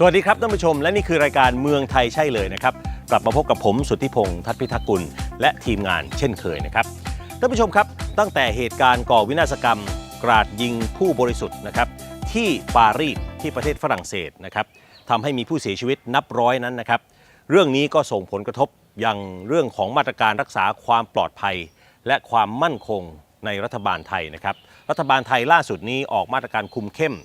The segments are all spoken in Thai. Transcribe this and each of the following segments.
สวัสดีครับท่านผู้ชม และนี่คือรายการเมืองไทยใช่เลยนะครับ กลับมาพบกับผมสุทธิพงศ์ทัตพิทักษ์กุล และทีมงานเช่นเคยนะครับท่านผู้ชมครับ ตั้งแต่เหตุการณ์ก่อวินาศกรรม กราดยิงผู้บริสุทธิ์นะครับที่ปารีสที่ประเทศฝรั่งเศสนะครับทำให้มีผู้เสียชีวิตนับร้อยนั้นนะครับ เรื่องนี้ก็ส่งผลกระทบยังเรื่องของมาตรการรักษาความปลอดภัย และความมั่นคงในรัฐบาลไทยนะครับ รัฐบาลไทยล่าสุดนี้ออกมาตรการคุมเข้ม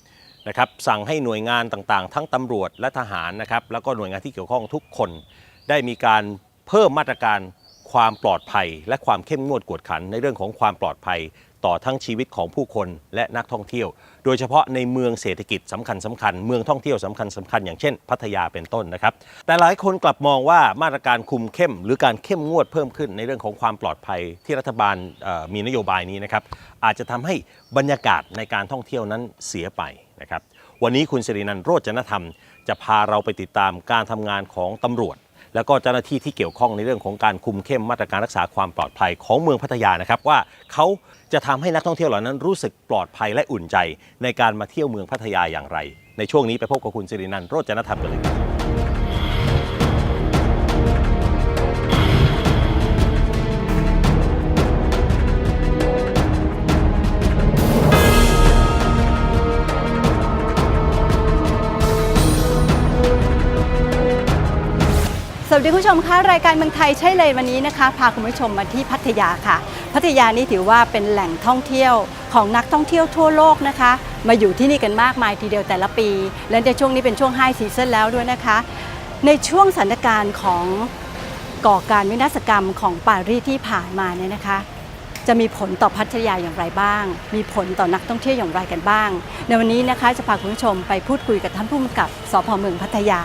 นะครับสั่งให้หน่วยงานต่างๆ ทั้งตำรวจและทหารนะครับแล้วก็หน่วยงานที่เกี่ยวข้องทุกคน ได้มีการเพิ่มมาตรการความปลอดภัย และความเข้มงวดกวดขันในเรื่องของความปลอดภัย ต่อทั้งชีวิตของผู้คนและนักท่องเที่ยว โดยเฉพาะในเมืองเศรษฐกิจสำคัญสำคัญเมืองท่องเที่ยวสำคัญสำคัญอย่างเช่น พัทยาเป็นต้นนะครับ แต่หลายคนกลับมองว่ามาตรการคุมเข้ม หรือการเข้มงวดเพิ่มขึ้นในเรื่องของความปลอดภัยที่รัฐบาลมีนโยบายนี้นะครับอาจจะทำให้บรรยากาศในการท่องเที่ยวนั้นเสียไป นะครับวันนี้คุณสิรินันโรจนธรรม จะพาเราไปติดตามการทำงานของตำรวจ แล้วก็เจ้าหน้าที่ที่เกี่ยวข้องในเรื่องของการคุมเข้มมาตรการรักษาความปลอดภัยของเมืองพัทยานะครับว่าเขาจะทำให้นักท่องเที่ยวเหล่านั้นรู้สึกปลอดภัยและอุ่นใจ ในการมาเที่ยวเมืองพัทยาอย่างไร ในช่วงนี้ไปพบกับคุณสิรินันโรจนธรรมกันเลยครับ ดีคุณผู้ชมคะรายการเมืองไทยใช่เลยวันนี้นะคะ พาคุณผู้ชมมาที่พัทยาค่ะ พัทยานี่ถือว่าเป็นแหล่งท่องเที่ยวของนักท่องเที่ยวทั่วโลกนะคะ มาอยู่ที่นี่กันมากมายทีเดียวแต่ละปี และในช่วงนี้เป็นช่วงไฮซีซันแล้วด้วยนะคะ ในช่วงสถานการณ์ของก่อการวินาศกรรมของปารีสที่ผ่านมาเนี่ยนะคะ จะมีผลต่อพัทยาอย่างไรบ้าง มีผลต่อนักท่องเที่ยวอย่างไรกันบ้าง ในวันนี้นะคะจะพาคุณผู้ชมไปพูดคุยกับท่านผู้กำกับสพเมืองพัทยา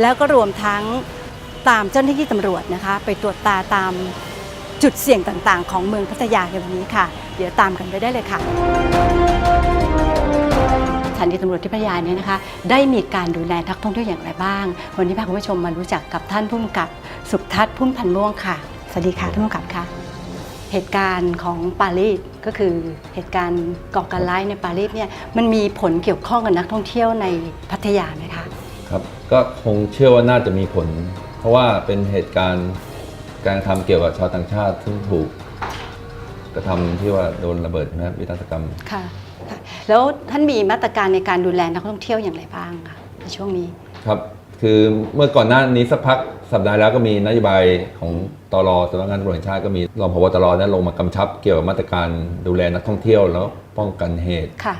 แล้วก็รวมทั้ง ตามเจ้าหน้าที่ตำรวจนะคะ ไปตรวจตาตามจุดเสี่ยงต่างๆ ของเมืองพัทยาในวันนี้ค่ะ เดี๋ยวตามกันไปได้เลยค่ะสถานีตำรวจที่พัทยาเนี่ยนะคะ ได้มีการดูแลนักท่องเที่ยวอย่างไรบ้าง วันนี้พาคุณผู้ชมมารู้จักกับท่านผู้กำกับสุขทัศน์พุ่มพันธ์ม่วงค่ะสวัสดีค่ะท่านผู้กำกับค่ะเหตุการณ์ของปารีสก็คือเหตุการณ์ก่อการร้ายในปารีสเนี่ยมันมีผลเกี่ยวข้องกับนักท่องเที่ยวในพัทยาไหมคะครับก็คงเชื่อว่าน่าจะมีผล เพราะว่าเป็นเหตุการณ์การทำเกี่ยวกับชาวต่างชาติซึ่งถูกกระทำที่ว่าโดนระเบิดนะครับวินาศกรรม ค่ะค่ะ แล้วท่านมีมาตรการในการดูแลนักท่องเที่ยวอย่างไรบ้างคะในช่วงนี้ ครับ คือเมื่อก่อนหน้านี้สักพักสัปดาห์แล้วก็มีนโยบายของตรสำนักงานตำรวจแห่งชาติก็มีรองพบตรนั้นลงมากำชับเกี่ยวกับมาตรการดูแลนักท่องเที่ยวแล้วป้องกันเหตุ ค่ะ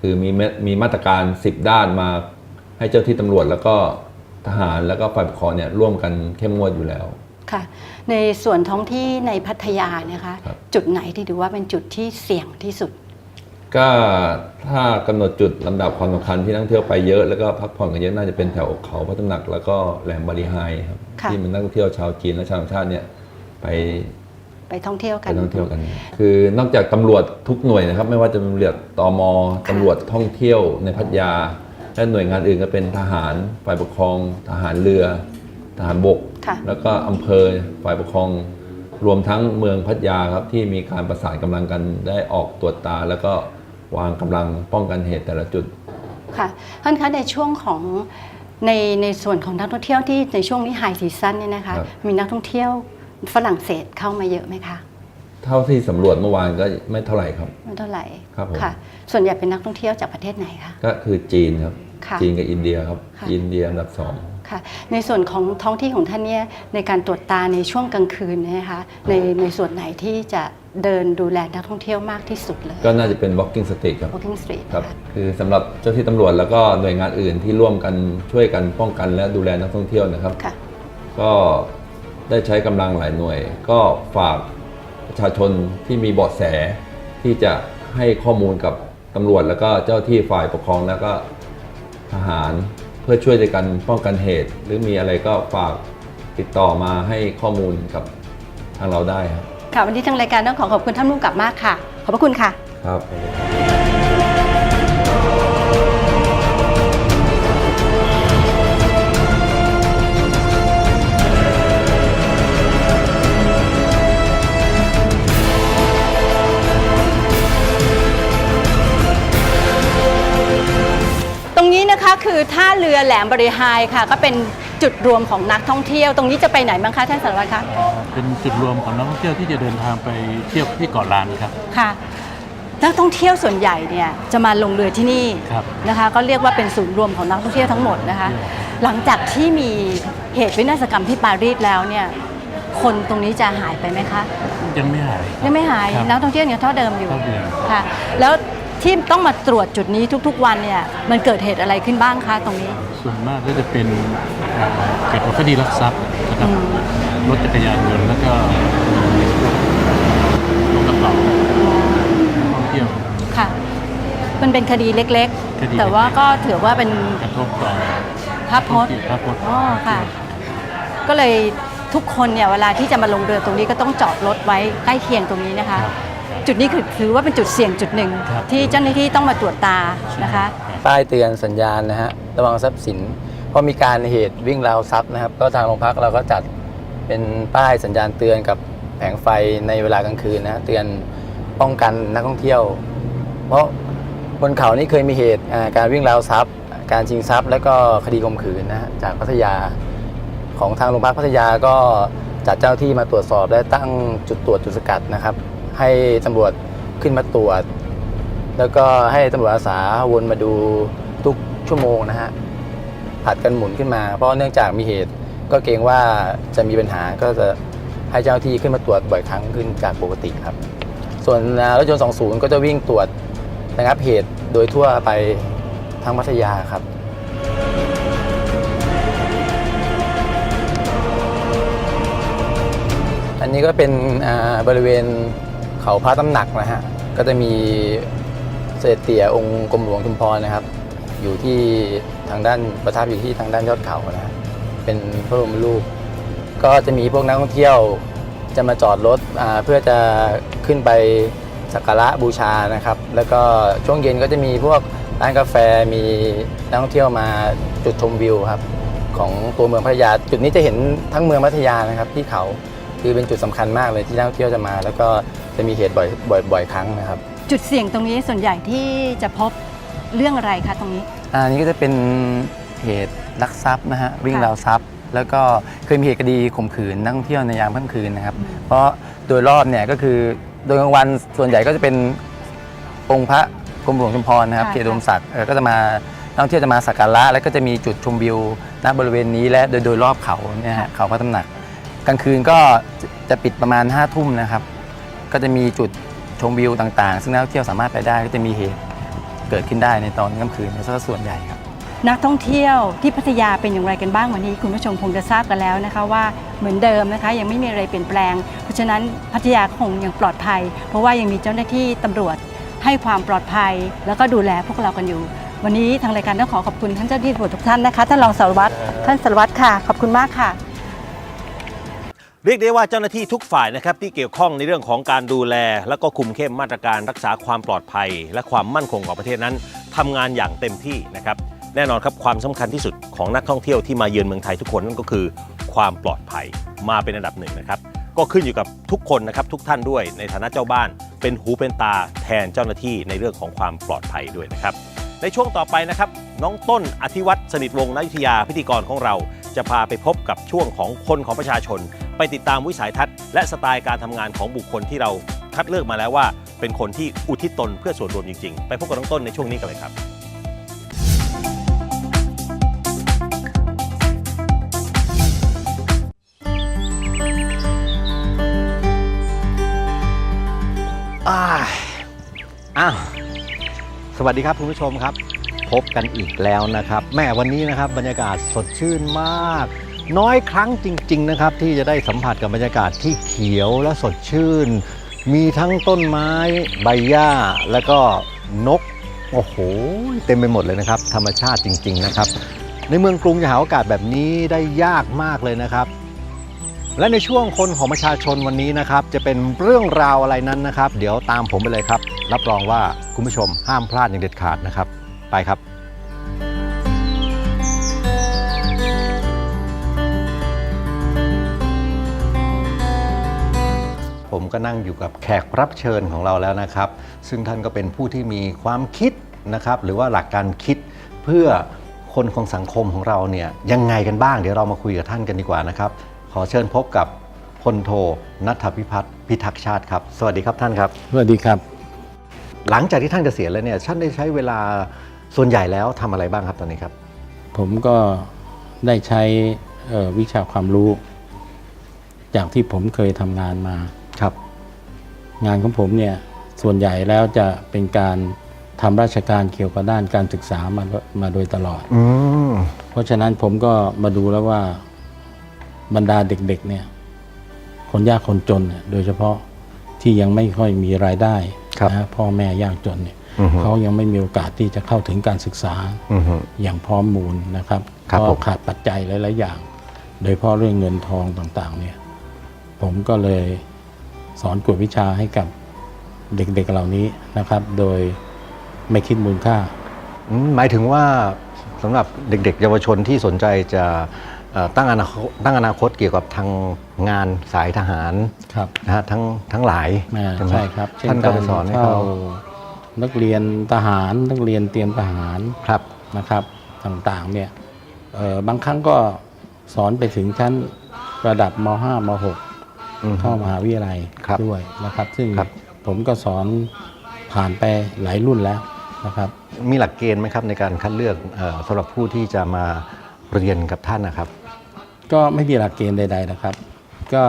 คือมีเมมีมาตรการ 10 ด้านมาให้เจ้าที่ตำรวจแล้วก็ ทหารแล้วก็ฝ่ายปกครองเนี่ยร่วมกันเข้มงวดอยู่แล้ว ค่ะ ในส่วนท้องที่ในพัทยาเนยคะ ครับ จุดไหนที่ถือว่าเป็นจุดที่เสี่ยงที่สุด ก็ถ้ากำหนดจุดลำดับความสำคัญที่นักท่องเที่ยวไปเยอะแล้วก็พักผ่อนกันเยอะน่าจะเป็นแถวเขาพระตำหนักแล้วก็แหลมบารีไฮครับค่ะ ที่มันนักท่องเที่ยวชาวจีนและชาวต่างชาติเนี่ยไป ไปท่องเที่ยวกัไปน ท่องเที่ยวกัน คือนอกจากตำรวจทุกหน่วยนะครับ ไม่ว่าจะเป็นตำรวจตมตำรวจท่องเที่ยวในพัทยา และหน่วยงานอื่นก็เป็นทหารฝ่ายปกครอง ทหารเรือ ทหารบก ค่ะแล้วก็อำเภอฝ่ายปกครอง รวมทั้งเมืองพัทยาครับที่มีการประสานกำลังกันได้ออกตรวจตา แล้วก็วางกำลังป้องกันเหตุแต่ละจุด ค่ะท่านคะในช่วงของในในส่วนของนักท่องเที่ยวที่ในช่วงนี้ไฮซีซั่นเนี่ยนะคะ ครับ มีนักท่องเที่ยวฝรั่งเศสเข้ามาเยอะไหมคะ เท่าที่สำรวจเมื่อวานก็ไม่เท่าไหร่ครับ ไม่เท่าไหร่ครับผม ค่ะ ส่วนใหญ่เป็นนักท่องเที่ยวจากประเทศไหนคะ ก็คือจีนครับ ค่ะจีนกับอินเดียครับ ค่ะ อินเดียอันดับสอง ค่ะ ในส่วนของท้องที่ของท่านเนี่ยในการตรวจตาในช่วงกลางคืนเนยนะคะในในส่วนไหนที่จะเดินดูแลนักท่องเที่ยวมากที่สุดเลย ก็น่าจะเป็น walking street ครับ Walking Street ครับค่ะคือสำหรับเจ้าที่ตำรวจแล้วก็หน่วยงานอื่นที่ร่วมกันช่วยกันป้องกันและดูแลนักท่องเที่ยวนะครับ ค่ะ ก็ได้ใช้กำลังหลายหน่วย ก็ฝาก ประชาชนที่มีเบาะแสที่จะให้ข้อมูลกับตำรวจแล้วก็เจ้าที่ฝ่ายปกครองแล้วก็ทหารเพื่อช่วยในการป้องกันเหตุ หรือมีอะไรก็ฝากติดต่อมาให้ข้อมูลกับทางเราได้ครับ ค่ะ วันนี้ทางรายการต้องขอขอบคุณท่านรุ่งกลับมากค่ะ ขอบพระคุณค่ะ ครับ คะคือท่าเรือแหลมบริหายค่ะ ก็เป็นจุดรวมของนักท่องเที่ยว ตรงนี้จะไปไหนบ้างคะท่านสารวัตรคะเป็นจุดรวมของนักท่องเที่ยวที่จะเดินทางไปเที่ยวที่เกาะล้านครับค่ะนักท่องเที่ยวส่วนใหญ่เนี่ยจะมาลงเรือที่นี่ครับนะคะ ก็เรียกว่าเป็นศูนย์รวมของนักท่องเที่ยวทั้งหมดนะคะ หลังจากที่มีเหตุวินาศกรรมที่ปารีสแล้วเนี่ยคนตรงนี้จะหายไปไหมคะ ยังไม่หายครับยังไม่หายครับนักท่องเที่ยวยังเท่าเดิมอยู่เท่าเดิมค่ะ แล้ว ที่ต้องมาตรวจจุดนี้ทุกๆ วันเนี่ยมันเกิดเหตุอะไรขึ้นบ้างคะตรงนี้ ส่วนมากก็จะเป็นเอ่อเกี่ยวกับคดีลักทรัพย์นะครับอืมรถจักรยานยนต์แล้วก็รถกระเป๋านักท่องเที่ยว ค่ะ มันเป็นคดีเล็กคดีเล็กๆๆแต่ว่าก็ถือว่าเป็นกระทบต่อภาพพจน์ ภาพพจน์ อ๋อค่ะ ก็เลยทุกคนเนี่ยเวลาที่จะมาลงเรือตรงนี้ก็ต้องจอดรถไว้ใกล้เคียงตรงนี้นะคะ ครับ จุดนี้คือถือว่าเป็นจุดเสี่ยงจุดหนึ่ง ครับ ที่เจ้าหน้าที่ต้องมาตรวจตานะคะ ป้ายเตือนสัญญาณนะฮะระวังทรัพย์สินเพราะมีการเหตุวิ่งราวทรัพย์นะครับ ก็ทางโรงพักเราก็จัดเป็นป้ายสัญญาณเตือนกับแผงไฟในเวลากลางคืนนะฮะเตือนป้องกันนักท่องเที่ยว เพราะบนเขานี่เคยมีเหตุอ่าการวิ่งราวทรัพย์ การชิงทรัพย์ แล้วก็คดีข่มขืนนะฮะจากพัทยาของทางโรงพักพัทยาก็จัดเจ้าหน้าที่มาตรวจสอบและตั้งจุดตรวจจุดสกัดนะครับ ให้ตำรวจขึ้นมาตรวจ แล้วก็ให้ตำรวจอาสาวนมาดูทุกชั่วโมงนะฮะผัดกันหมุนขึ้นมา เพราะเนื่องจากมีเหตุก็เกรงว่าจะมีปัญหาก็จะให้เจ้าที่ขึ้นมาตรวจบ่อยครั้งขึ้นจากปกติครับ ส่วนรถยนต์ 20 ก็จะวิ่งตรวจระงับเหตุโดยทั่วไปทั้งพัทยาครับอันนี้ก็เป็นอ่าบริเวณ เขาพระตำหนักนะฮะ ก็จะมีเสด็จเตี่ยองค์กรมหลวงชุมพรนะครับ อยู่ที่ทางด้านประทับอยู่ที่ทางด้านยอดเขานะฮะเป็นพระบรมรูป ก็จะมีพวกนักท่องเที่ยวจะมาจอดรถเพื่อจะขึ้นไปสักการะบูชานะครับ แล้วก็ช่วงเย็นก็จะมีพวกร้านกาแฟมีนักท่องเที่ยวมาจุดชมวิวครับของตัวเมืองพัทยา จุดนี้จะเห็นทั้งเมืองพัทยานะครับที่เขา คือเป็นจุดสำคัญมากเลยที่นักท่องเที่ยวจะมา แล้วก็จะมีเหตุบ่อยบ่อยบ่อยครั้งนะครับ จุดเสี่ยงตรงนี้ส่วนใหญ่ที่จะพบเรื่องอะไรคะตรงนี้อันนี้ก็จะเป็นเหตุลักทรัพย์นะฮะวิ่งค่ะราวทรัพย์ แล้วก็เคยมีเหตุคดีข่มขืนนักท่องเที่ยวในยามค่ำคืนนะครับ เพราะโดยรอบเนี่ยก็คือโดยกลางวันส่วนใหญ่ก็จะเป็นองค์พระกรมหลวงชุมพรนะครับค่ะเขตอุดมศักดิ์เอ่อก็จะมานักท่องเที่ยวจะมาสักการะแล้วก็จะมีจุดชมวิวณบริเวณนี้และโดยโดยรอบเขาเนี่ยฮะเขาพระตำหนัก กลางคืนก็จะจะปิดประมาณ5้าทุ่มนะครับ ก็จะมีจุดชมวิวต่างๆ ซึ่งนักท่องเที่ยวสามารถไปได้ก็จะมีเหตุเกิดขึ้นได้ในตอนกลางคืนซะส่วนใหญ่ครับ นักท่องเที่ยวที่พัทยาเป็นอย่างไรกันบ้างวันนี้คุณผู้ชมคงจะทราบกันแล้วนะคะว่าเหมือนเดิมนะคะยังไม่มีอะไรเปลี่ยนแปลง เพราะฉะนั้นพัทยาคงยังปลอดภัย เพราะว่ายังมีเจ้าหน้าที่ตำรวจให้ความปลอดภัย แล้วก็ดูแลพวกเรากันอยู่ วันนี้ทางรายการต้องขอขอบคุณท่านเจ้าหน้าที่ตำรวจทุกท่านนะคะท่านรองสารวัตรท่านสารวัตรค่ะขอบคุณมากค่ะ เรียกได้ว่าเจ้าหน้าที่ทุกฝ่ายนะครับที่เกี่ยวข้องในเรื่องของการดูแล และก็คุมเข้มมาตรการรักษาความปลอดภัย และความมั่นคงของประเทศนั้นทำงานอย่างเต็มที่นะครับแน่นอนครับความสำคัญที่สุดของนักท่องเที่ยวที่มาเยือนเมืองไทยทุกคนนั่นก็คือ ความปลอดภัยมาเป็นอันดับหนึ่งนะครับก็ขึ้นอยู่กับทุกคนนะครับทุกท่านด้วยในฐานะเจ้าบ้าน เป็นหูเป็นตาแทนเจ้าหน้าที่ในเรื่องของความปลอดภัยด้วยนะครับในช่วงต่อไปนะครับน้องต้นอธิวัตรสนิทวงศ์นายุทธยาพิธีกรของเรา จะพาไปพบกับช่วงของคนของประชาชน ไปติดตามวิสัยทัศน์และสไตล์การทำงานของบุคคลที่เราคัดเลือกมาแล้วว่า เป็นคนที่อุทิศตนเพื่อส่วนรวมจริงๆ ไปพบกับน้องต้นในช่วงนี้กันเลยครับ อ้าอ้าสวัสดีครับคุณผู้ชมครับ พบกันอีกแล้วนะครับ แม่วันนี้นะครับบรรยากาศสดชื่นมาก น้อยครั้งจริง ๆ นะครับ ที่จะได้สัมผัสกับบรรยากาศที่เขียวและสดชื่น มีทั้งต้นไม้ใบหญ้า แล้วก็นก โอ้โห เต็มไปหมดเลยนะครับ ธรรมชาติจริง ๆ นะครับ ในเมืองกรุงจะหาโอกาสแบบนี้ได้ยากมากเลยนะครับ และในช่วงคนของประชาชนวันนี้นะครับ จะเป็นเรื่องราวอะไรนั้นนะครับ เดี๋ยวตามผมไปเลยครับ รับรองว่าคุณผู้ชมห้ามพลาดอย่างเด็ดขาดนะครับ ไปครับ ผมก็นั่งอยู่กับแขกรับเชิญของเราแล้วนะครับ ซึ่งท่านก็เป็นผู้ที่มีความคิดนะครับ หรือว่าหลักการคิดเพื่อคนของสังคมของเราเนี่ยยังไงกันบ้าง เดี๋ยวเรามาคุยกับท่านกันดีกว่านะครับ ขอเชิญพบกับพลโทนัทพิพัฒน์พิทักษ์ชาติครับ สวัสดีครับท่านครับ สวัสดีครับ หลังจากที่ท่านเกษียณแล้วเนี่ยท่านได้ใช้เวลาส่วนใหญ่แล้วทำอะไรบ้างครับตอนนี้ครับ ผมก็ได้ใช้เอ่อวิชาความรู้ จากที่ผมเคยทำงานมา ครับ งานของผมเนี่ยส่วนใหญ่แล้วจะเป็นการทำราชการเกี่ยวกับด้านการศึกษามามาโดยตลอด อืมเพราะฉะนั้นผมก็มาดูแล้วว่าบรรดาเด็กๆเนี่ยคนยากคนจนเนี่ยโดยเฉพาะที่ยังไม่ค่อยมีรายได้ครับ นะพ่อแม่ยากจนเนี่ยอือฮึ เขายังไม่มีโอกาสที่จะเข้าถึงการศึกษา อือฮึ อย่างพร้อมมูลนะครับครับเพผมราะขาดปัจจัยหลาย ๆ อย่าง โดยเฉพาะเรื่องเงินทองต่าง ๆ เนี่ย ผมก็เลย สอนกวดวิชาให้กับเด็กๆเหล่านี้นะครับ โดยไม่คิดมูลค่า อืมหมายถึงว่าสำหรับเด็กๆ เยาวชนที่สนใจจะเอ่อตั้งอนาคตตั้งอนาคตเกี่ยวกับทางงานสายทหารครับ นะฮะทั้งทั้งหลายอ่าไหมใช่ครับเช่ท่านก็ไปสอนให้เขานักเรียนทหารนักเรียนเตรียมทหารครับ นะครับต่างๆเนี่ยเอ่อบางครั้งก็สอนไปถึงชั้นระดับม .5 ม อืม .6 เข้ามหาวิทยาลัยครับด้วยนะครับ ซึ่งครับ ผมก็สอนผ่านไปหลายรุ่นแล้วนะครับ มีหลักเกณฑ์ไหมครับในการคัดเลือกเอ่อสำหรับผู้ที่จะมาเรียนกับท่านนะครับ ก็ไม่มีหลักเกณฑ์ใด ๆนะครับ ก็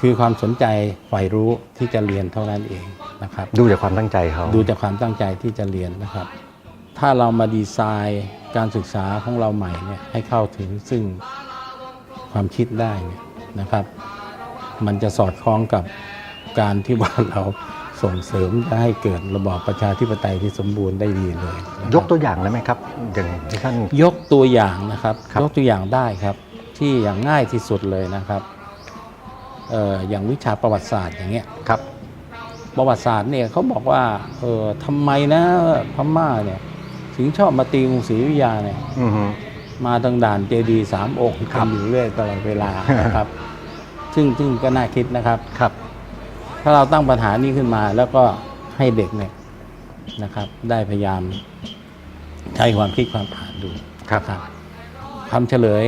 คือความสนใจใฝ่รู้ที่จะเรียนเท่านั้นเองนะครับ ดูจากความตั้งใจเขาดูจากความตั้งใจที่จะเรียนนะครับ ถ้าเรามาดีไซน์การศึกษาของเราใหม่เนี่ยให้เข้าถึงซึ่งความคิดได้เนี่ยนะครับ มันจะสอดคล้องกับการที่ว่าเราส่งเสริมจะให้เกิดระบอบประชาธิปไตยที่สมบูรณ์ได้ดีเลยนะครับยกตัวอย่างได้ไหมครับอย่างที่ท่าน ยกตัวอย่างนะครับ ครับ ยกตัวอย่างได้ครับ ที่อย่างง่ายที่สุดเลยนะครับเอ่ออย่างวิชาประวัติศาสตร์อย่างเงี้ย ครับ ประวัติศาสตร์เนี่ยเขาบอกว่าเออทำไมนะพม่าเนี่ยถึงชอบมาตีกรุงศรีอยุธยาเนี่ย อือฮึ มาทางด่านเจดีย์สามองค์ครับทำอยู่เรื่อยตลอดเวลานะครับ ซึ่งซึ่งก็น่าคิดนะครับ ครับ ถ้าเราตั้งปัญหานี้ขึ้นมา แล้วก็ให้เด็กเนี่ยนะครับ ได้พยายามใช้ความคิดความอ่านดูครับครับคำเฉลย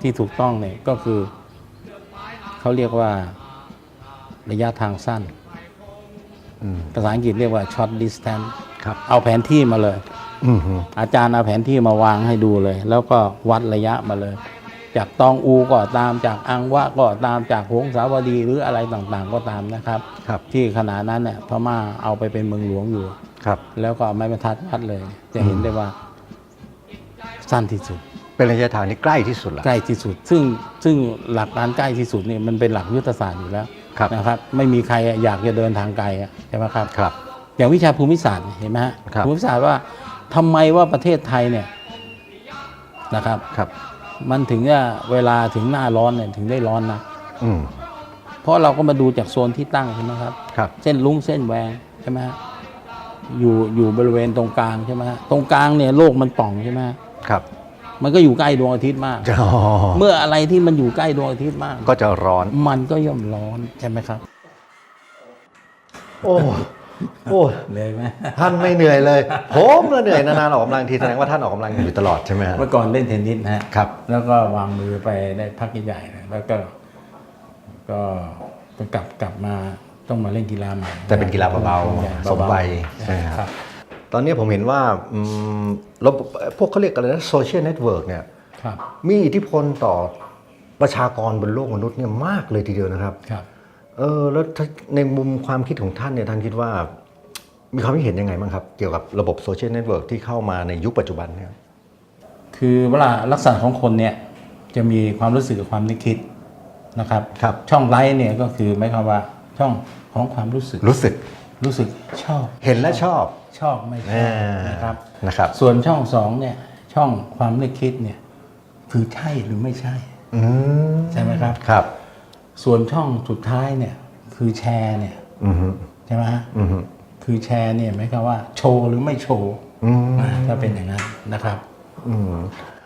ที่ถูกต้องเนี่ยก็คือ เขาเรียกว่าระยะทางสั้นอืมภาษาอังกฤษเรียกว่า short distance ครับเอาแผนที่มาเลย อือฮึอาจารย์เอาแผนที่มาวางให้ดูเลย แล้วก็วัดระยะมาเลย จากตองอูก็ตามจากอังวะก็ตามจากหงสาวดีหรืออะไรต่างๆก็ตามนะครับ ครับ ที่ขณะนั้นเนี่ยพม่าเอาไปเป็นเมืองหลวงอยู่ ครับ แล้วก็เอาไม้บรรทัดวัดเลย จะเห็นได้ว่าสั้นที่สุด เป็นระยะทางที่ใกล้ที่สุดละ ใกล้ที่สุด ซึ่งซึ่งหลักการใกล้ที่สุดเนี่ยมันเป็นหลักยุทธศาสตร์อยู่แล้วครับ นะครับ ไม่มีใครอยากจะเดินทางไกลอะใช่ไหมครับ ครับ อย่างวิชาภูมิศาสตร์เห็นไหมฮะครับ ภูมิศาสตร์ว่าทำไมว่าประเทศไทยเนี่ยนะครับ ครับ มันถึงจะเวลาถึงหน้าร้อนเนี่ยถึงได้ร้อนนะอืมเพราะเราก็มาดูจากโซนที่ตั้งใช่ไหมครับ ครับ เส้นลุงเส้นแหวงใช่ไหมฮะอยู่อยู่บริเวณตรงกลางใช่ไหมฮะตรงกลางเนี่ยโลกมันป่องใช่ไหมฮะครับมันก็อยู่ใกล้ดวงอาทิตย์มาก อ๋อเมื่ออะไรที่มันอยู่ใกล้ดวงอาทิตย์มาก ก็จะร้อน มันก็ย่อมร้อนใช่ไหมครับ โอ้ โอ้เลยไหมท่านไม่เหนื่อยเลยผมละเหนื่อยนานๆออกกำลังทีแสดงว่าท่านออกกำลังอยู่ตลอดใช่ไหมฮะเมื่อก่อนเล่นเทนนิสนะฮะครับ แล้วก็วางมือไปได้พักใหญ่ๆนะแล้วก็ก็ก็กลับกลับมาต้องมาเล่นกีฬาใหม่แต่เป็นกีฬาเบาๆใหญ่ๆสมวัยเบาๆใช่ไหมครับครับ ตอนนี้ผมเห็นว่าอืมระบบพวกเขาเรียกอะไรนะโซเชียลเน็ตเวิร์กเนี่ยครับมีอิทธิพลต่อประชากรบนโลกมนุษย์เนี่ยมากเลยทีเดียวนะครับครับ เออแล้วถ้าในมุมความคิดของท่านเนี่ยท่านคิดว่า มีความคิดเห็นยังไงบ้างครับ เกี่ยวกับระบบโซเชียลเน็ตเวิร์กที่เข้ามาในยุคปัจจุบันเนี่ยคือเวลาลักษณะของคนเนี่ยจะมีความรู้สึกกับความนึกคิดนะครับครับช่องไลค์เนี่ยก็คือหมายความว่าช่องของความรู้สึกรู้สึกรู้สึกชอบ เห็นและชอบชอบไม่ชอบอ่านะครับนะครับ ส่วนช่องสองเนี่ยช่องความนึกคิดเนี่ยคือใช่หรือไม่ใช่อืมใช่ไหมครับครับ ส่วนช่องสุดท้ายเนี่ยคือแชร์เนี่ยอืมฮึใช่ไหมฮะอืมฮึคือแชร์เนี่ยหมายความว่าโชว์หรือไม่โชว์อืมอ่าถ้าเป็นอย่างนั้นนะครับอืม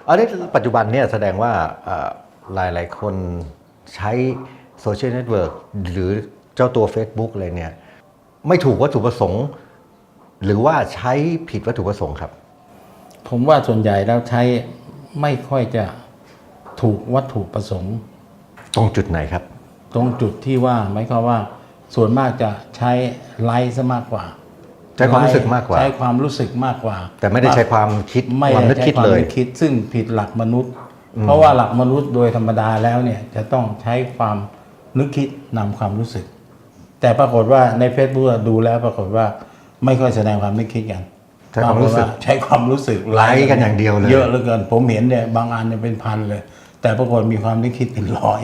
อันนี้ปัจจุบันเนี่ยแสดงว่าหลายหลายๆคนใช้โซเชียลเน็ตเวิร์กหรือเจ้าตัว Facebook เลยเนี่ย ไม่ถูกวัตถุประสงค์ หรือว่าใช้ผิดวัตถุประสงค์ครับ ผมว่าส่วนใหญ่แล้วใช้ไม่ค่อยจะถูกวัตถุประสงค์ ตรงจุดไหนครับ ตรงจุดที่ว่าหมายความว่า ส่วนมากจะใช้ไลค์ซะมากกว่า ใช้ความรู้สึกมากกว่า ใช้ความรู้สึกมากกว่า แต่ไม่ได้ใช้ความคิดไม่ความนึกได้คิดใช้ความเลยนึกคิดซึ่งผิดหลักมนุษย์ เพราะว่าหลักมนุษย์โดยธรรมดาแล้วเนี่ยจะต้องใช้ความนึกคิดนำความรู้สึก แต่ปรากฏว่าใน Facebook อะดูแล้วปรากฏว่าไม่ค่อยแสดงความนึกคิดกันใช้ความรู้สึกปฏใช้ความรู้สึกไลค์กันอย่างเดียวเลย เยอะเหลือเกิน ผมเห็นเนี่ยบางอันเนี่ยเป็นพันเลย แต่ปรากฏมีความนึกคิดเป็นร้อย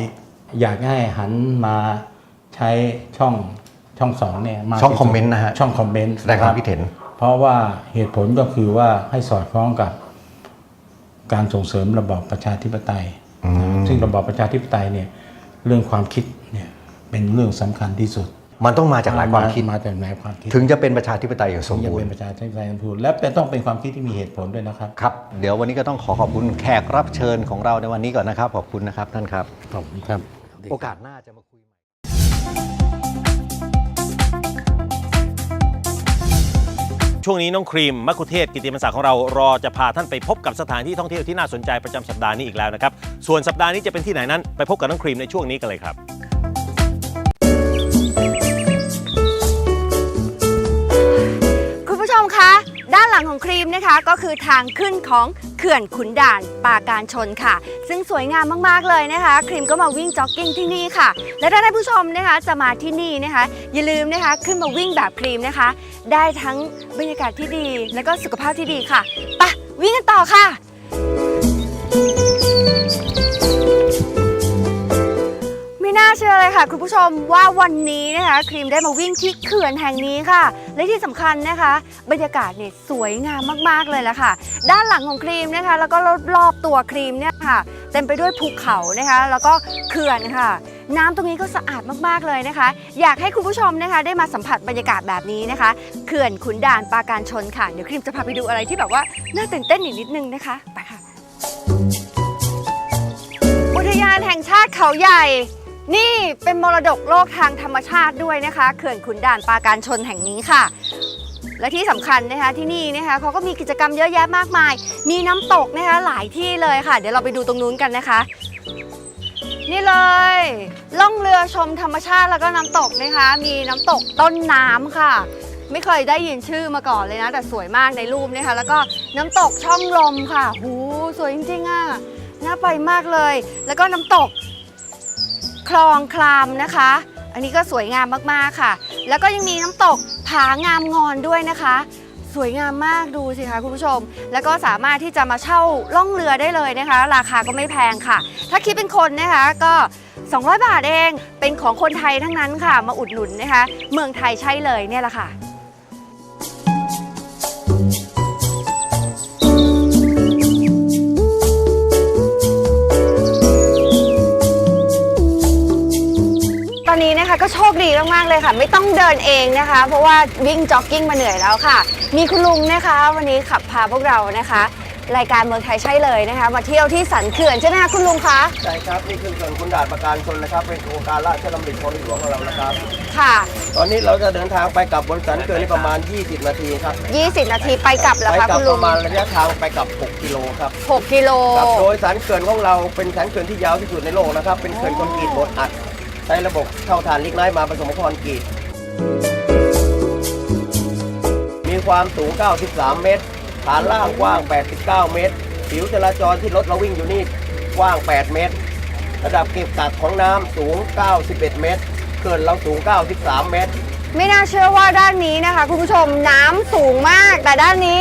อยากให้หันมาใช้ช่องช่องสองเนี่ยมากช่องที่สุดคอมเมนต์นะฮะช่องคอมเมนต์แสดงความคิดเห็น เพราะว่าเหตุผลก็คือว่าให้สอดคล้องกับ การส่งเสริมระบอบประชาธิปไตยอืมซึ่งระบอบประชาธิปไตยเนี่ยเรื่องความคิดเนี่ยเป็นเรื่องสำคัญที่สุด มันต้องมาจากหลายความคิดมาจากหลายความคิด ถึงจะเป็นประชาธิปไตยอย่างสมจะบูรเป็นณ์ประชาธิปไตยสมบูรณ์และเป็นต้องเป็นความคิดที่มีเหตุผลด้วยนะครับครับเดี๋ยววันนี้ก็ต้องขอขอบคุณแขกรับเชิญของเราในวันนี้ก่อนนะครับขอบคุณนะครับท่านครับขอบคุณครับ โอกาสหน้าจะมาคุยใหม่ช่วงนี้น้องครีม มัคคุเทศกิติมศักดิ์ของเรารอจะพาท่านไปพบกับสถานที่ท่องเที่ยวที่น่าสนใจประจำสัปดาห์นี้อีกแล้วนะครับ ส่วนสัปดาห์นี้จะเป็นที่ไหนนั้น ไปพบกับน้องครีมในช่วงนี้กันเลยครับ คุณผู้ชมคะ ด้านหลังของครีมนะคะก็คือทางขึ้นของเขื่อนขุนด่านป่าการชนค่ะ ซึ่งสวยงามมากๆเลยนะคะ ครีมก็มาวิ่งจ็อกกิ้งที่นี่ค่ะ และถ้าท่านผู้ชมนะคะจะมาที่นี่นะคะ อย่าลืมนะคะขึ้นมาวิ่งแบบครีมนะคะ ได้ทั้งบรรยากาศที่ดี และก็สุขภาพที่ดีค่ะไปะวิ่งกันต่อค่ะ น่าเชื่อเลยค่ะ คุณผู้ชมว่าวันนี้นะคะครีมได้มาวิ่งที่เขื่อนแห่งนี้ค่ะ และที่สำคัญนะคะ บรรยากาศเนี่ยสวยงามมากๆเลยละค่ะ ด้านหลังของครีมนะคะ แล้วก็รอบๆตัวครีมเนี่ยค่ะ เต็มไปด้วยภูเขานะคะ แล้วก็เขื่อนค่ะ น้ำตรงนี้ก็สะอาดมากๆเลยนะคะ อยากให้คุณผู้ชมนะคะ ได้มาสัมผัสบรรยากาศแบบนี้นะคะเขื่อนขุนด่านปราการชนค่ะเดี๋ยวครีมจะพาไปดูอะไรที่แบบว่าน่าตื่นเต้นอีกนิดนึงนะคะไปค่ะ อุทยานแห่งชาติเขาใหญ่ นี่เป็นมรดกโลกทางธรรมชาติด้วยนะคะเขื่อนขุนด่านปราการชนแห่งนี้ค่ะ และที่สำคัญนะคะที่นี่นะคะเขาก็มีกิจกรรมเยอะแยะมากมาย มีน้ำตกนะคะหลายที่เลยค่ะ เดี๋ยวเราไปดูตรงนู้นกันนะคะ นี่เลยล่องเรือชมธรรมชาติแล้วก็น้ำตกนะคะ มีน้ำตกต้นน้ำค่ะ ไม่เคยได้ยินชื่อมาก่อนเลยนะ แต่สวยมากในรูปนะคะ แล้วก็น้ำตกช่องลมค่ะ หูสวยจริงๆอะน่าไปมากเลย แล้วก็น้ำตก คลองคลามนะคะ อันนี้ก็สวยงามมากๆค่ะ แล้วก็ยังมีน้ำตกผางามงอนด้วยนะคะ สวยงามมากดูสิคะคุณผู้ชม แล้วก็สามารถที่จะมาเช่าล่องเรือได้เลยนะคะ ราคาก็ไม่แพงค่ะ ถ้าคิดเป็นคนนะคะก็ 200 บาทเอง เป็นของคนไทยทั้งนั้นค่ะ มาอุดหนุนนะคะ เมืองไทยใช่เลยเนี่ยแหละค่ะ คะก็โชคดีมากๆเลยค่ะ ไม่ต้องเดินเองนะคะ เพราะว่าวิ่งจ็อกกิ้งมาเหนื่อยแล้วค่ะ มีคุณลุงนะคะ วันนี้ขับพาพวกเรานะคะ รายการเมืองไทยใช่เลยนะคะ มาเที่ยวที่สันเขื่อนใช่ไหมคะคุณลุงคะใช่ครับนี่คือเขื่อนคุณด่านประการชนนะครับ เป็นโครงการราชดำริของในหลวงของเรานะครับ ค่ะ ตอนนี้เราจะเดินทางไปกับบนสันเขื่อนนี่ประมาณ 20 นาทีครับ20 นาทีไปกลับแล้วไปคะกลัคุณลุปงระมาณระยะทางไปกับ 6 กิโลครับ6กิโล ครับโดยสันเขื่อนของเราเป็นสันเขื่อนที่ยาวที่สุดในโลกนะครับเป็นเขื่อนคอนกรีตบดอัด ใช้ระบบเท่าฐานลิกไนท์มาผสมกับคอนกรีตมีความสูง 93 เมตร ฐานล่างกว้าง 89 เมตร ผิวจราจรที่รถเราวิ่งอยู่นี่กว้าง 8 เมตร ระดับเก็บกักของน้ำสูง 91 เมตรเกินเราสูง 93 เมตร ไม่น่าเชื่อว่าด้านนี้นะคะ คุณผู้ชมน้ำสูงมาก แต่ด้านนี้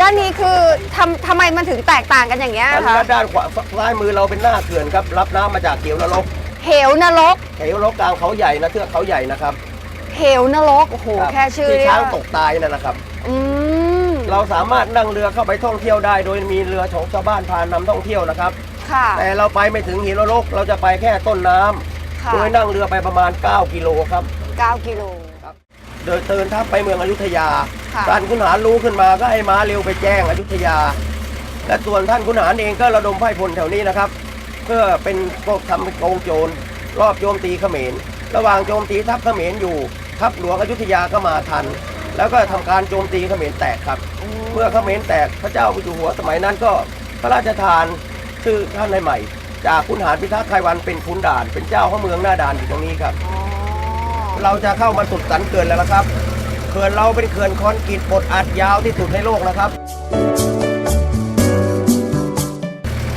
ด้านนี้คือทำทำไมมันถึงแตกต่างกันอย่างเงี้ยอันคะนี้ด้านขวาซ้ายมือเราเป็นหน้าเขื่อนครับ รับน้ำมาจากเหวนรก เหวนรก เหวนรกกลางเขาใหญ่นะเทือกเขาใหญ่นะครับเหวนรกโอ้โหรับแค่ชื่อที่เนี่ยช้างตกตายนั่นนะครับ อืมเราสามารถนั่งเรือเข้าไปท่องเที่ยวได้ โดยมีเรือของชาวบ้านพานำท่องเที่ยวนะครับ ค่ะ แต่เราไปไม่ถึงเหวนรกเราจะไปแค่ต้นน้ำค่ะโดยนั่งเรือไปประมาณ 9 กิโลครับ 9กิโล เดินเดินทัพไปเมืองอยุธยา ค่ะ ท่านขุนหารรู้ขึ้นมาก็ให้ม้าเร็วไปแจ้งอยุธยา และส่วนท่านขุนหารเองก็ระดมไพร่พลแถวนี้นะครับ เพื่อเป็นพวกทำเป็นกองโจรรอบโจมตีเขมร ระหว่างโจมตีทัพเขมรอยู่ ทัพหลวงอยุธยาก็มาทัน แล้วก็ทำการโจมตีเขมรแตกครับ เมื่อเขมรแตกพระเจ้าอยู่หัวสมัยนั้นก็พระราชทานชื่อท่านในใหม่ จากขุนหารพิทักษ์ไทยวันเป็นขุนด่าน เป็นเจ้าข้าเมืองหน้าด่านอยู่ตรงนี้ครับอ๋อเราจะเข้ามาสุดสันเขื่อนแล้วนะครับเขื่อนเราเป็นเขื่อนคอนกรีตบดอัดยาวที่สุดในโลกนะครับ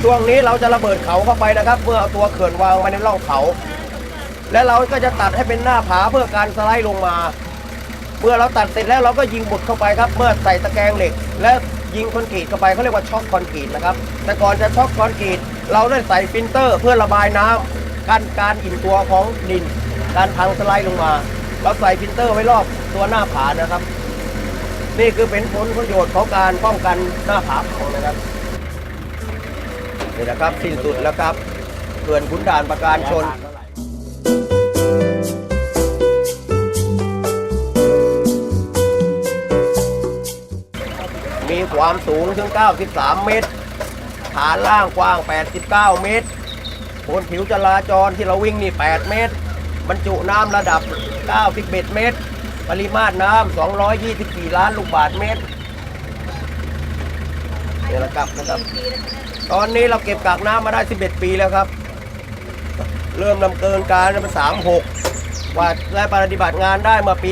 ช่วงนี้เราจะระเบิดเขาเข้าไปนะครับเมื่อเอาตัวเขื่อนวางไว้ในร่องเขา และเราก็จะตัดให้เป็นหน้าผาเพื่อการสไลด์ลงมา เมื่อเราตัดเสร็จแล้วเราก็ยิงบุดเข้าไปครับ เมื่อใส่ตะแกรงเหล็ก และยิงคอนกรีตเข้าไปเขาเรียกว่าช็อคคอนกรีตนะครับ แต่ก่อนจะช็อคคอนกรีตเราได้ใส่ฟิลเตอร์เพื่อระบายน้ำกันการอิ่มตัวของดิน การพังสไลด์ลงมา เราใส่ฟิลเตอร์ไว้รอบตัวหน้าผานะครับ นี่คือเป็นผลประโยชน์ของการป้องกันหน้าผาของนะครับ นี่นะครับสิ้นสุดแล้วครับเขื่อนขุนด่านประการชนมีความสูงถึง 93 เมตร ฐานล่างกว้าง 89 เมตรบนผิวจราจรที่เราวิ่งนี่ 8 เมตร บรรจุน้ำระดับ 91 เมตร ปริมาตรน้ำ 224 ล้านลูกบาศก์เมตรนี่แหละครับนะครับ ตอนนี้เราเก็บกากน้ำมาได้ 11 ปีแล้วครับ เริ่มดำเนินการเป็น36ว่าและปฏิบัติงานได้เมื่อปี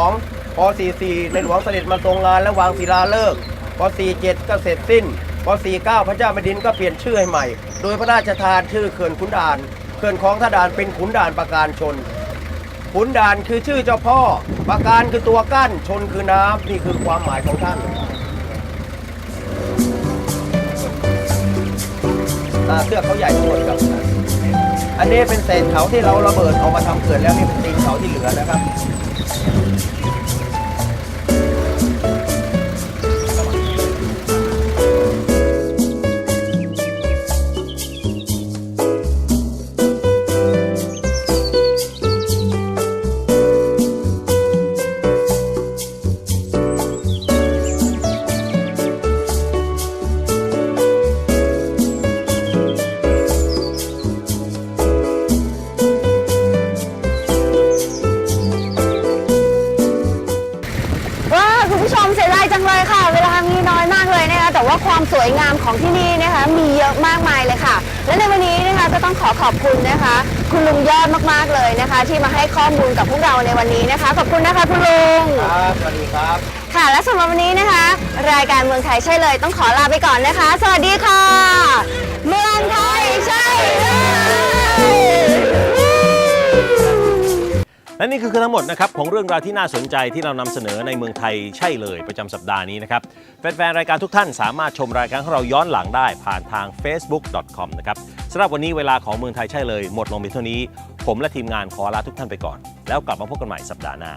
42 พอ 44 ในหลวงเสด็จมาทรงงานและวางศิลาฤกษ์พอ 47 ก็เสร็จสิ้น พอ 49 พระเจ้าแผ่นดินก็เปลี่ยนชื่อให้ใหม่ โดยพระราชทานชื่อเขื่อนขุนด่าน เขื่อนของท่าด่านเป็นขุนด่านประการชน ขุนด่านคือชื่อเจ้าพ่อ ประการคือตัวกั้น ชนคือน้ำนี่คือความหมายของท่าน อ่าเสื้อเขาใหญ่ทั้งหมดครับ อันนี้เป็นเศษเขาที่เราระเบิดออกมาทำเขื่อนแล้วนี่เป็นตีนเขาที่เหลือนะครับ ว่าความสวยงามของที่นี่นะคะมีเยอะมากมายเลยค่ะ และในวันนี้นะคะก็ต้องขอขอบคุณนะคะ คุณลุงยอดมากๆเลยนะคะ ที่มาให้ข้อมูลกับพวกเราในวันนี้นะคะขอบคุณนะคะคุณลุงครับสวัสดีครับ ค่ะและสำหรับวันนี้นะคะ รายการเมืองไทยใช่เลย ต้องขอลาไปก่อนนะคะ สวัสดีค่ะ เมืองไทยใช่เลย และนี่คือทั้งหมดนะครับของเรื่องราวที่น่าสนใจที่เรานำเสนอในเมืองไทยใช่เลยประจำสัปดาห์นี้นะครับแฟนๆรายการทุกท่านสามารถชมรายการของเราย้อนหลังได้ผ่านทาง facebook.com นะครับสำหรับวันนี้เวลาของเมืองไทยใช่เลย หมดลงไปเท่านี้ ผมและทีมงานขอลาทุกท่านไปก่อน แล้วกลับมาพบกันใหม่สัปดาห์หน้า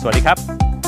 สวัสดีครับ